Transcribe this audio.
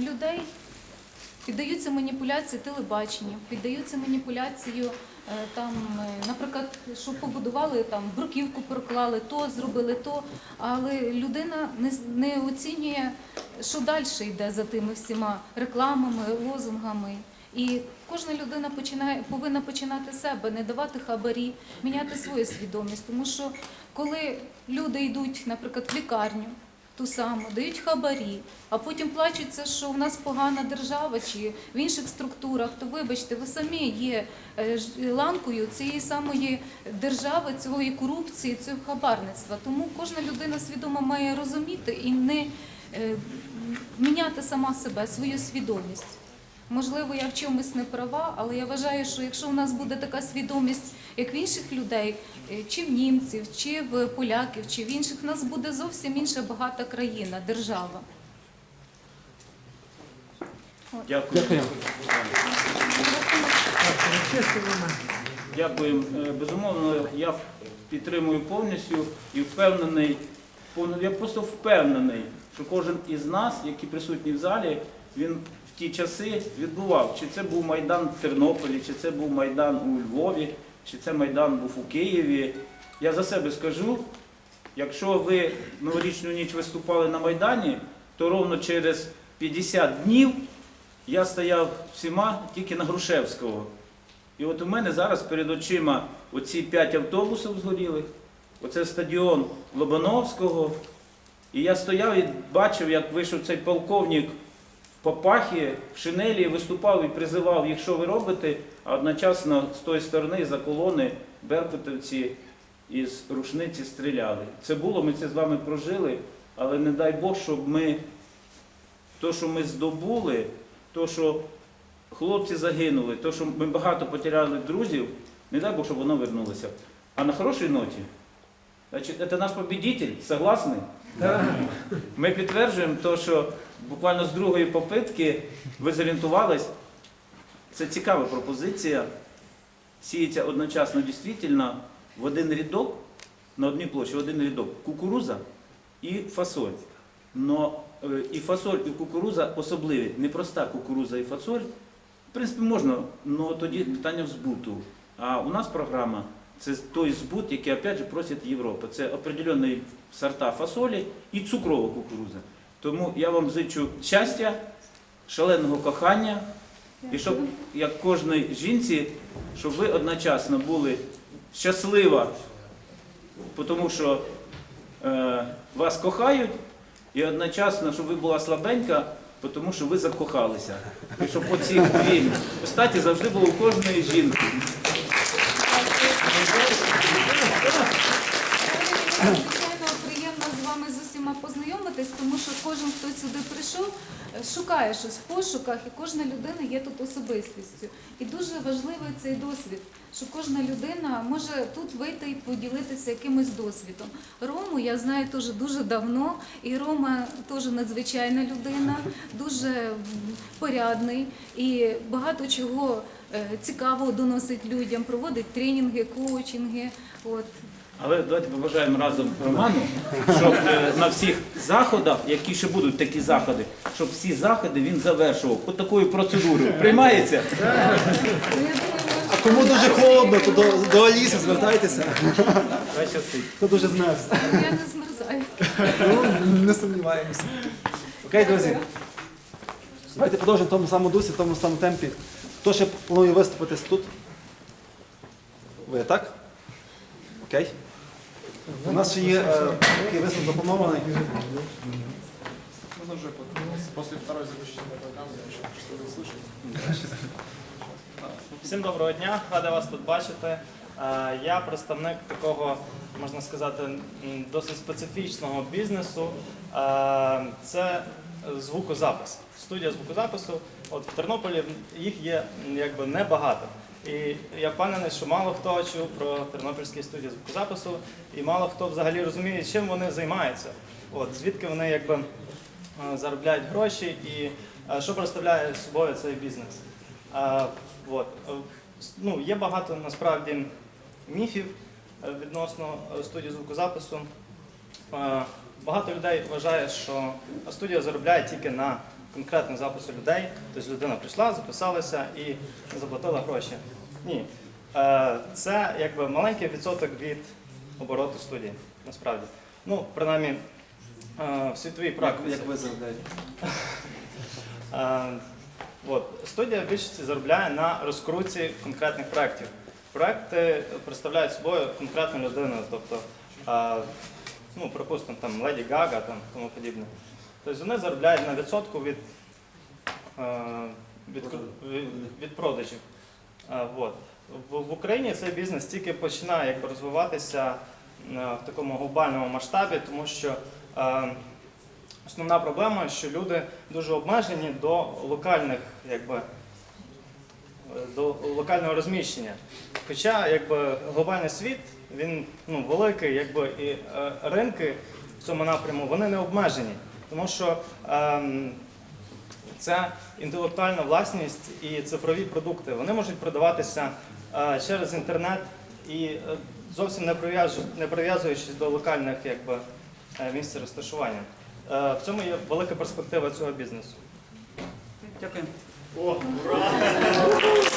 людей піддаються маніпуляції телебачення, піддаються маніпуляцію е, там, е, наприклад, що побудували там бруківку проклали, то зробили то, але людина не, не оцінює, що далі йде за тими всіма рекламами, лозунгами. І кожна людина починає повинна починати себе, не давати хабарі, міняти свою свідомість. Тому що коли люди йдуть, наприклад, в лікарню, ту саму, дають хабарі, а потім плачуться, що в нас погана держава чи в інших структурах, то вибачте, ви самі є е, ланкою цієї самої держави, цієї корупції, цього хабарництва. Тому кожна людина свідомо має розуміти і не е, міняти сама себе, свою свідомість. Можливо, я в чомусь не права, але я вважаю, що якщо у нас буде така свідомість, як в інших людей, е, чи в німців, чи в поляків, чи в інших, в нас буде зовсім інша багата країна, держава. Дякую. Дякую. Дякую. Е, Безумовно, я підтримую повністю і впевнений, повно- я просто впевнений, що кожен із нас, які присутні в залі, він ті часи відбував. Чи це був Майдан в Тернополі, чи це був Майдан у Львові, чи це Майдан був у Києві. Я за себе скажу, якщо ви новорічну ніч виступали на Майдані, то ровно через 50 днів я стояв всіма тільки на Грушевського. І от у мене зараз перед очима оці п'ять автобусів згорілих, оце стадіон Лобановського. І я стояв і бачив, як вийшов цей полковник папахі, в шинелі, виступав і призивав їх, що ви робите, а одночасно з тої сторони, за колони, беркутовці із рушниці стріляли. Це було, ми це з вами прожили, але не дай Бог, щоб ми, то, що ми здобули, то, що хлопці загинули, то, що ми багато потеряли друзів, не дай Бог, щоб воно вернулося. А на хорошій ноті, значить, це наш победитель, согласний? Ми підтверджуємо те, що буквально з другої попитки ви зорієнтувались. Це цікава пропозиція. Сіється одночасно дійсно в один рядок, на одній площі, в один рядок кукуруза і фасоль. Но е, і фасоль, і кукуруза особливі. Не проста кукуруза і фасоль. В принципі, можна, але тоді питання в збуту. А у нас програма це той збут, який опять же просить Європа. Це определенні сорта фасолі і цукрова кукуруза. Тому я вам зичу щастя, шаленого кохання, і щоб як кожній жінці, щоб ви одночасно були щаслива, тому що е, вас кохають, і одночасно, щоб ви була слабенька, тому що ви закохалися. І щоб оці дві статі завжди було у кожної жінки. Звичайно, приємно з вами з усіма познайомитись, тому що кожен, хто сюди прийшов, е, шукає щось в пошуках, і кожна людина є тут особистістю. І дуже важливий цей досвід, що кожна людина може тут вийти і поділитися якимось досвідом. Рому я знаю теж дуже давно, і Рома теж надзвичайна людина, дуже порядний і багато чого е, цікавого доносить людям, проводить тренінги, коучинги. От. Але давайте побажаємо разом Роману, щоб е, на всіх заходах, які ще будуть такі заходи, щоб всі заходи він завершував. От такою процедурою. Приймається? А кому дуже холодно, то до, до Аліси звертайтеся. Хай щастить. Хто дуже змерз. я не змерзаю. Ну, не сумніваємося. Окей, друзі. Давайте продовжимо в тому самому дусі, в тому самому темпі. Хто ще планує виступити тут? Ви, так? Окей. У нас ще є е, такий виступ запланований. Можно уже после второй заключительной программы еще что-то услышать? Всім доброго дня, радий вас тут бачити. Е, Я представник такого, можна сказати, досить специфічного бізнесу. Е, Це звукозапис. Студія звукозапису. От в Тернополі їх є якби небагато. І я впевнений, що мало хто чув про тернопільські студії звукозапису, і мало хто взагалі розуміє, чим вони займаються. От звідки вони якби е, заробляють гроші і е, що представляє собою цей бізнес. От. Ну, є багато насправді міфів відносно е, студії звукозапису. Е, Багато людей вважає, що студія заробляє тільки на конкретного запису людей. Тобто людина прийшла, записалася і заплатила гроші. Ні. Е, Це якби маленький відсоток від обороту студії, насправді. Ну, принаймні, в світовій практиці. як ви заробляєте? От, студія в більшості заробляє на розкрутці конкретних проєктів. Проекти представляють собою конкретну людину, тобто, ну, припустимо, там Леді Гага, там тому подібне. Тобто вони заробляють на відсотку від, від, від, продажів. От. В, Україні цей бізнес тільки починає якби, розвиватися в такому глобальному масштабі, тому що Основна проблема, що люди дуже обмежені до локальних, якби, до локального розміщення. Хоча якби, глобальний світ, він ну, великий, якби, і е, ринки в цьому напряму вони не обмежені. Тому що ем, це інтелектуальна власність і цифрові продукти. Вони можуть продаватися е, через інтернет і е, зовсім не прив'язуючись до локальних якби, е, місць розташування. Е, В цьому є велика перспектива цього бізнесу. Дякую. О, ура!